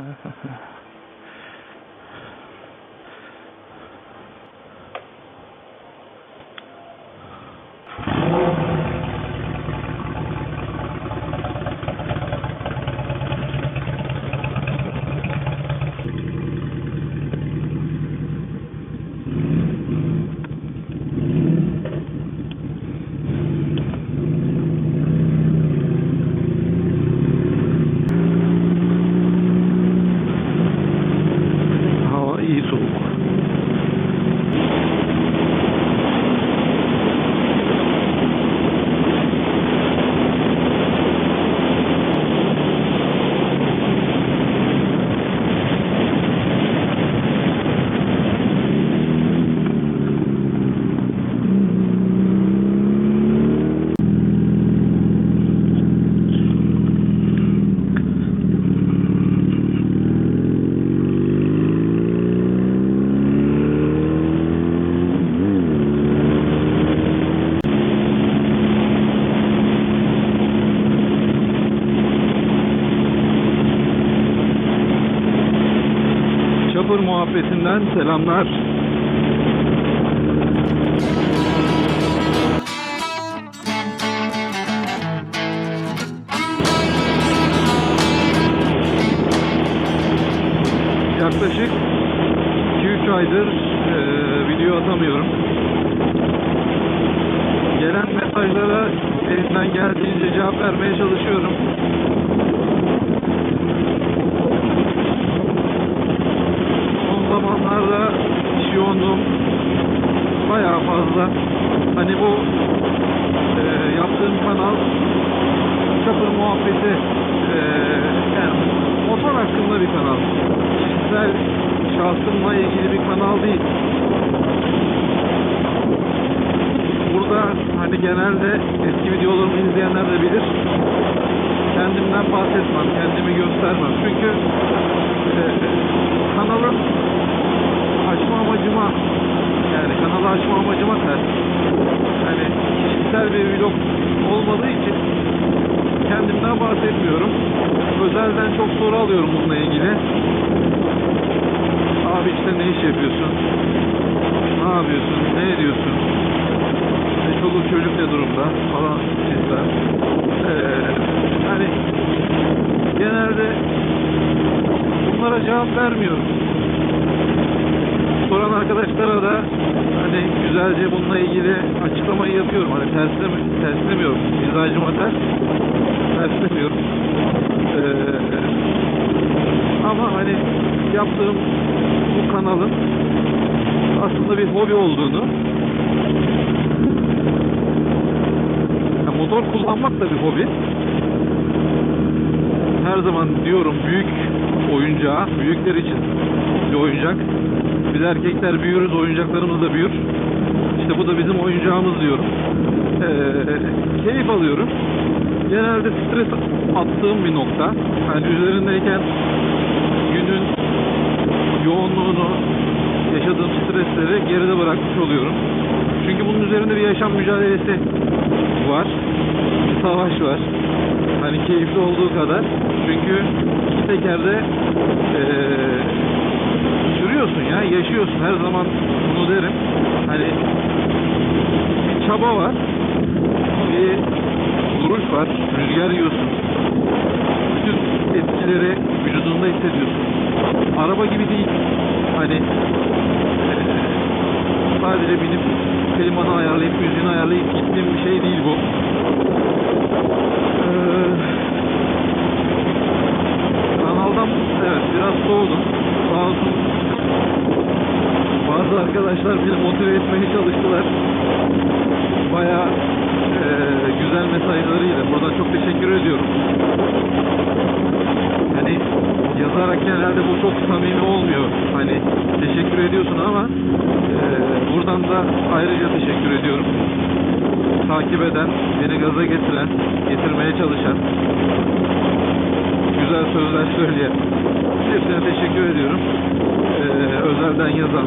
Hava iyi soğuk. Çapır muhabbetinden selamlar. Yaklaşık 2-3 aydır eee, video atamıyorum. Gelen mesajlara elimden geldiğince cevap vermeye çalışıyorum. Son zamanlarda iş yoğunluğum bayağı fazla. Hani bu e, yaptığım kanal Çapır Muhabbeti e, yani motor hakkında bir kanal. Kişisel şahsımla ilgili bir kanal değil. Burada hani genelde eski videolarımı izleyenler de bilir. Kendimden bahsetmem, kendimi göstermem. Çünkü e, kanalın açma amacıma yani kanalı açma amacıma ters. Yani kişisel bir vlog olmadığı için kendimden bahsetmiyorum. Özelden çok soru alıyorum bununla ilgili. Abi işte ne iş yapıyorsun? Ne yapıyorsun? Ne ediyorsun? İşte çoluk çocuk ne durumda? Falan cinsten. Ee, hani genelde bunlara cevap vermiyorum. Soran arkadaşlara da hani güzelce bununla ilgili açıklamayı yapıyorum. Hani tersleme, terslemiyorum. Mizacıma ters. Terslemiyorum. Ee, ama hani yaptığım bu kanalın aslında bir hobi olduğunu ya motor kullanmak da bir hobi. Her zaman diyorum büyük oyuncağı, büyükler için bir oyuncak. Biz erkekler büyürüz, oyuncaklarımız da büyür. İşte bu da bizim oyuncağımız diyorum. Ee, keyif alıyorum. Genelde stres attığım bir nokta. Hani üzerindeyken günün yoğunluğunu, yaşadığım stresleri geride bırakmış oluyorum. Çünkü bunun üzerinde bir yaşam mücadelesi var. Bir savaş var. Hani keyifli olduğu kadar. Çünkü iki tekerde eee sürüyorsun ya, yaşıyorsun. Her zaman bunu derim. Hani bir çaba var. Bir duruş var. Rüzgar yiyorsun. Bütün etkileri vücudunda hissediyorsun. Araba gibi değil. Hani sadece binip klimanı ayarlayıp müziğini ayarlayıp gittiğim bir şey değil bu. Eee, kanaldan evet biraz soğudum. Sağ olsun arkadaşlar beni motive etmeye çalıştılar. Bayağı eee, güzel mesajlarıyla. Buradan çok teşekkür ediyorum. Hani yazarak genelde bu çok samimi olmuyor. Hani teşekkür ediyorsun ama eee, buradan da ayrıca teşekkür ediyorum. Takip eden, beni gaza getiren, getirmeye çalışan, güzel sözler söyleyen hepsine teşekkür ediyorum. Özelden yazan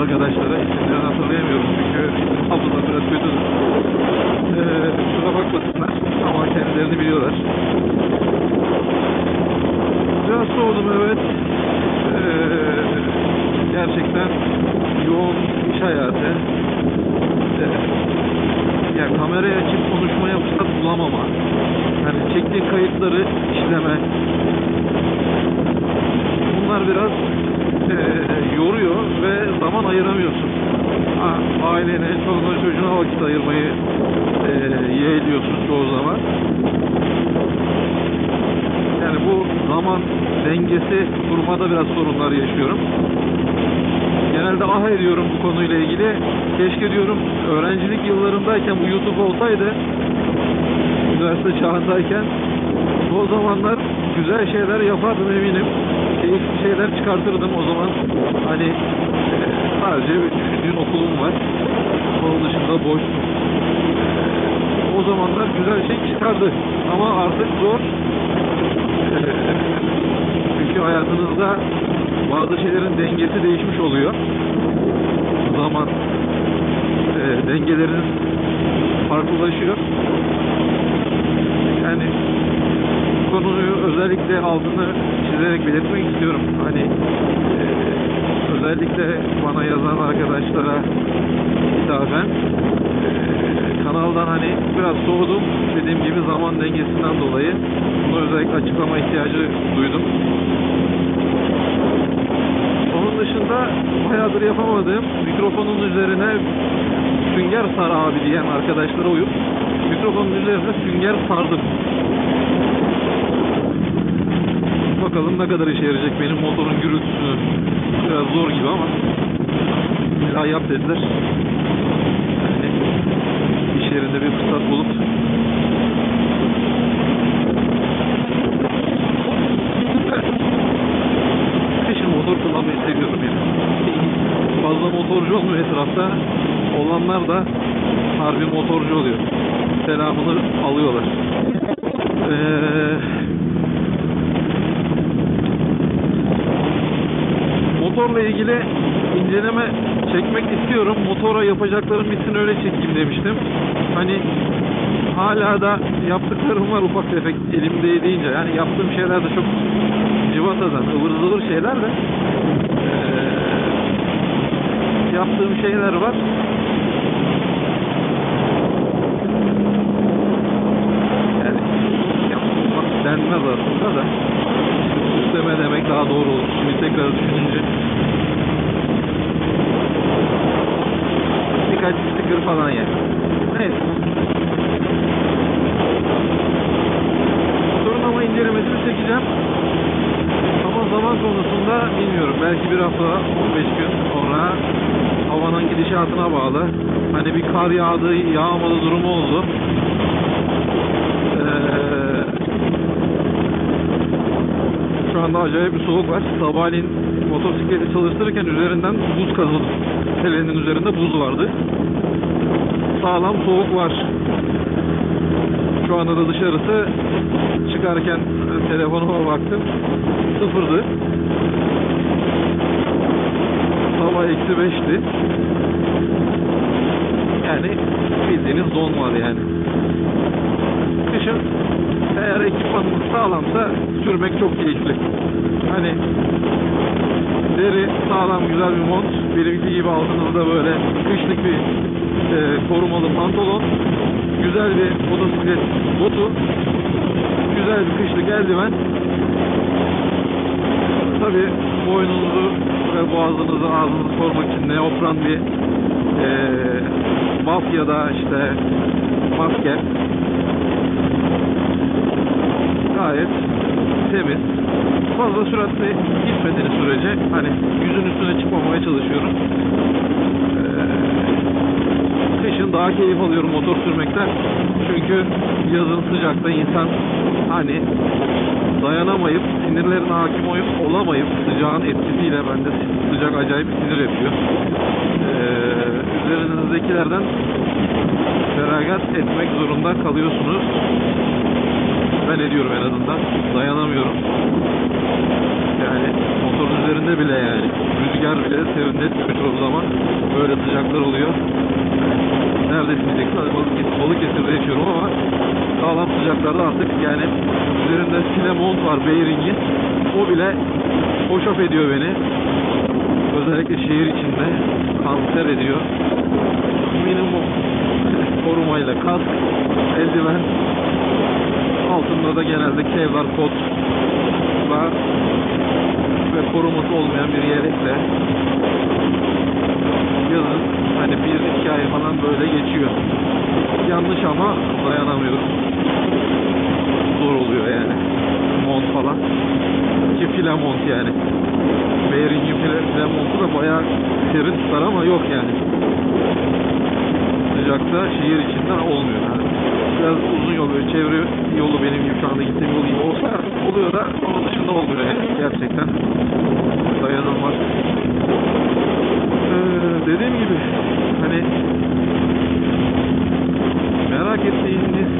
arkadaşlara isimlerini hatırlayamıyorum çünkü hafızam biraz kötü. Eee kusura bakmasınlar ama kendilerini biliyorlar. soğudum evet. Ee, gerçekten yoğun iş hayatı. Ee, yani kameraya açıp konuşmaya fırsat bulamama. Yani çektiğin kayıtları işleme. Bunlar biraz ee, yoruyor ve zaman ayıramıyorsun. Ha, ailene, çoluğuna, çocuğuna vakit ayırmayı ee, yeğliyorsun çoğu zaman. Yani bu zaman dengesi kurmada biraz sorunlar yaşıyorum. Genelde ah ediyorum bu konuyla ilgili. Keşke diyorum öğrencilik yıllarındayken bu YouTube olsaydı üniversite çağındayken o zamanlar güzel şeyler yapardım eminim. Keyifli şeyler çıkartırdım o zaman. Hani e, sadece üç gün okulum var. Onun dışında boş. O zamanlar güzel şey çıkardı. Ama artık zor. E, Çünkü hayatınızda bazı şeylerin dengesi değişmiş oluyor. Zaman e, dengeleriniz farklılaşıyor. Yani bu konuyu özellikle altını çizerek belirtmek istiyorum. Hani e, özellikle bana yazan arkadaşlara hitaben e, kanaldan hani biraz soğudum. Dediğim gibi zaman dengesinden dolayı bunu özellikle açıklama ihtiyacı duydum. Onun dışında bayağıdır yapamadığım mikrofonun üzerine sünger sar abi diyen arkadaşlara uyup mikrofonun üzerine sünger sardım. Bakalım ne kadar işe yarayacak benim motorun gürültüsünü. Biraz zor gibi ama daha yap dediler. Yani iş yerinde bir fırsat bulup Kışın motor kullanmayı seviyorum yani. Fazla motorcu olmuyor etrafta. Olanlar da harbi motorcu oluyor. Selamını alıyorlar. Ee, motorla ilgili inceleme çekmek istiyorum. Motora yapacaklarım bitsin öyle çekeyim demiştim. Hani hala da yaptıklarım var ufak tefek elimde deyince. Yani yaptığım şeyler de çok civatadan ıvır zıvır şeyler de eee, yaptığım şeyler var. Yani yapmak denmez aslında da süsleme demek daha doğru olur. Şimdi tekrar düşününce birkaç sticker falan yani. Neyse. Sorun ama incelemesini çekeceğim. Ama zaman konusunda bilmiyorum. Belki bir hafta, 15 gün sonra havanın gidişatına bağlı. Hani bir kar yağdı, yağmadı durumu oldu. Ee, şu anda acayip bir soğuk var. Sabahleyin motosikleti çalıştırırken üzerinden buz kazıldı. Telenin üzerinde buz vardı. Sağlam soğuk var. Şu anda da dışarısı çıkarken e, telefonuma baktım. Sıfırdı. Hava eksi beşti. Yani bildiğiniz don var yani. Kışın eğer ekipmanınız sağlamsa sürmek çok keyifli. Hani deri sağlam güzel bir mont. Benimki gibi altınızda böyle kışlık bir e, korumalı pantolon. Güzel bir motosiklet botu. Güzel bir kışlık eldiven. Tabi boynunuzu ve boğazınızı ağzınızı korumak için neopren bir e, buff ya da işte maske gayet temiz. Fazla süratle gitmediğiniz sürece hani yüzün üstüne çıkmamaya çalışıyorum. Ee, kışın daha keyif alıyorum motor sürmekten. Çünkü yazın sıcakta insan hani dayanamayıp sinirlerine hakim ol- olamayıp sıcağın etkisiyle bende sıcak acayip sinir yapıyor. Ee, üzerinizdekilerden feragat etmek zorunda kalıyorsunuz. Ben ediyorum en azından. Dayanamıyorum. Yani motorun üzerinde bile yani. Rüzgar bile serinletmiyor çoğu zaman. Böyle sıcaklar oluyor. Neredesin diyeceksin. Hadi Balık, Balıkesir'de yaşıyorum ama sağlam sıcaklarda artık yani üzerinde sile mont var Beyring'in. O bile hoşaf ediyor beni. Özellikle şehir içinde kanser ediyor. Minimum korumayla kask, eldiven, altında da genelde Kevlar kot ve koruması olmayan bir yelekle yazın hani bir iki falan böyle geçiyor. Yanlış ama dayanamıyorum. Zor oluyor yani. Mont falan. Ki file mont yani. Behring'in file, file montu da bayağı serin tutar ama yok yani. Sıcakta şehir içinde olmuyor yani. Biraz uzun yol böyle çevre yolu benim gibi şu anda gittiğim yol gibi olsa oluyor da onun dışında olmuyor yani. Gerçekten dayanılmaz. Ee, dediğim gibi hani merak ettiğiniz,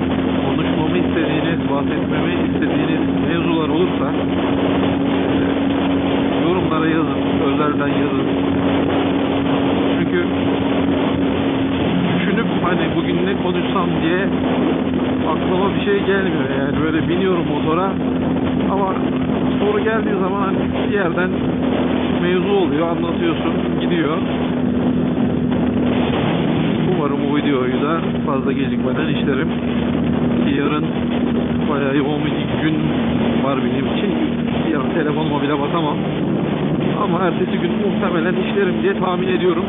konuşmamı istediğiniz, bahsetmemi istediğiniz mevzular olursa yorumlara yazın, özelden yazın. Çünkü düşünüp hani bugün konuşsam diye aklıma bir şey gelmiyor yani. Böyle biniyorum motora ama soru geldiği zaman hani bir yerden mevzu oluyor anlatıyorsun gidiyor. Umarım bu videoyu da fazla gecikmeden işlerim. Yarın bayağı yoğun bir gün var benim için. Yarın telefonuma bile bakamam ama ertesi gün muhtemelen işlerim diye tahmin ediyorum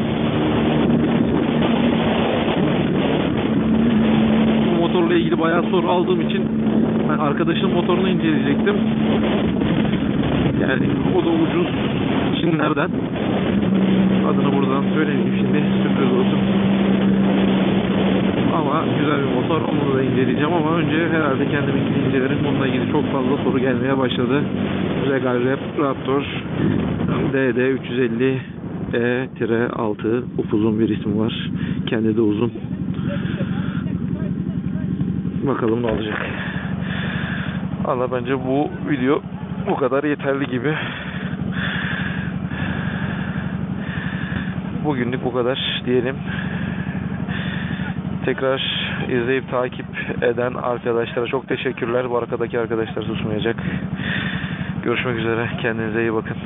ilgili bayağı soru aldığım için ben arkadaşın motorunu inceleyecektim. Yani o da ucuz Çinlerden. Adını buradan söylemeyeyim şimdi sürpriz olsun. Ama güzel bir motor onu da inceleyeceğim ama önce herhalde kendiminkini incelerim. Bununla ilgili çok fazla soru gelmeye başladı. Regal Raptor DD 350 E-6 upuzun bir ismi var. Kendi de uzun. Bakalım ne olacak. Valla bence bu video bu kadar yeterli gibi. Bugünlük bu kadar diyelim. Tekrar izleyip takip eden arkadaşlara çok teşekkürler. Bu arkadaki arkadaşlar susmayacak. Görüşmek üzere. Kendinize iyi bakın.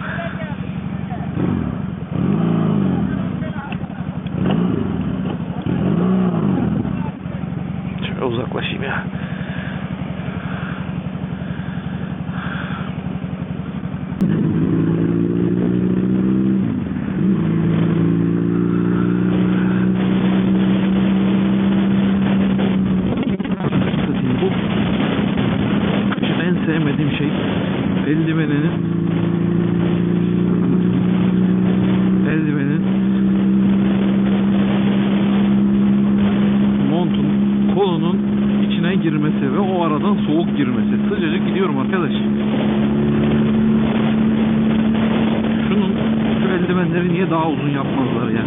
Niye daha uzun yapmazlar ya?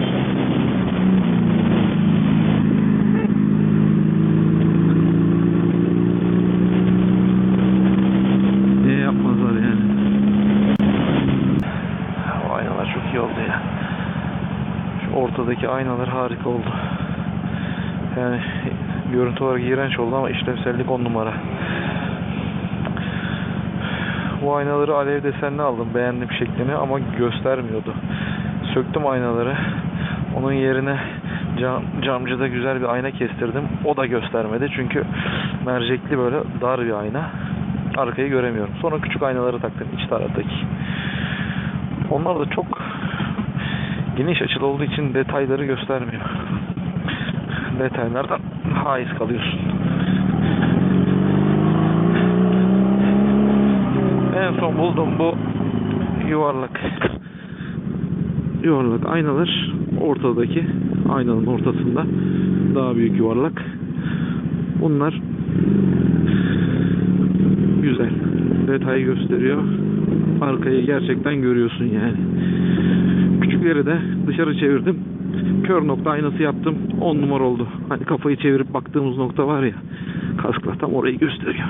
Niye yapmazlar yani? Bu aynalar çok iyi oldu ya. Şu ortadaki aynalar harika oldu. Yani görüntü olarak iğrenç oldu ama işlevsellik on numara. Bu aynaları alev desenli aldım. Beğendim şeklini ama göstermiyordu. Söktüm aynaları. Onun yerine cam, camcıda güzel bir ayna kestirdim. O da göstermedi. Çünkü mercekli böyle dar bir ayna. Arkayı göremiyorum. Sonra küçük aynaları taktım iç taraftaki. Onlar da çok geniş açılı olduğu için detayları göstermiyor. Detaylardan haiz kalıyorsun. En son buldum bu yuvarlak yuvarlak aynalar ortadaki aynanın ortasında. Daha büyük yuvarlak. Bunlar güzel. Detayı gösteriyor. Arkayı gerçekten görüyorsun yani. Küçükleri de dışarı çevirdim. Kör nokta aynası yaptım. 10 numara oldu. Hani kafayı çevirip baktığımız nokta var ya. Kaskla tam orayı gösteriyor